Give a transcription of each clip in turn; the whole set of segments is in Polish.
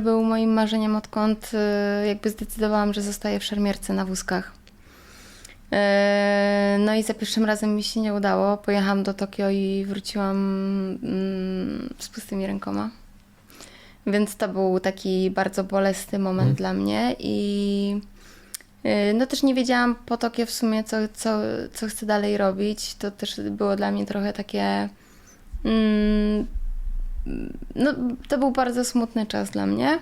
Był moim marzeniem odkąd y, jakby zdecydowałam, że zostaję w szermierce na wózkach. E, No i za pierwszym razem mi się nie udało. Pojechałam do Tokio i wróciłam mm, z pustymi rękoma. Więc to był taki bardzo bolesny moment Mhm. dla mnie i y, no też nie wiedziałam po Tokio w sumie, co, co, co chcę dalej robić. To też było dla mnie trochę takie... Mm, no, to był bardzo smutny czas dla mnie.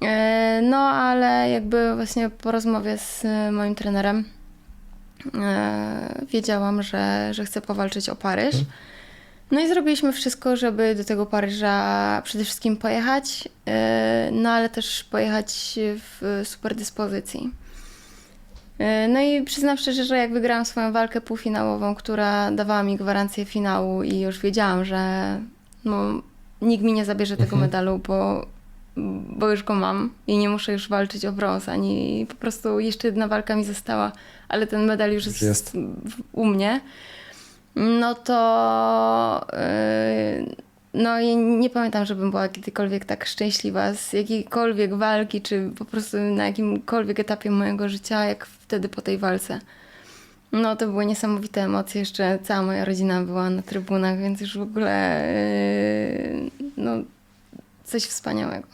E, No, ale jakby właśnie po rozmowie z moim trenerem e, wiedziałam, że, że chcę powalczyć o Paryż. No i zrobiliśmy wszystko, żeby do tego Paryża przede wszystkim pojechać, e, no ale też pojechać w super dyspozycji. No i przyznam szczerze, że jak wygrałam swoją walkę półfinałową, która dawała mi gwarancję finału i już wiedziałam, że no, nikt mi nie zabierze tego medalu, bo, bo już go mam i nie muszę już walczyć o brąz, ani po prostu jeszcze jedna walka mi została, ale ten medal już jest, jest. u mnie. No to yy, no i nie pamiętam, żebym była kiedykolwiek tak szczęśliwa z jakiejkolwiek walki, czy po prostu na jakimkolwiek etapie mojego życia, jak wtedy po tej walce. No to były niesamowite emocje, jeszcze cała moja rodzina była na trybunach, więc już w ogóle no coś wspaniałego.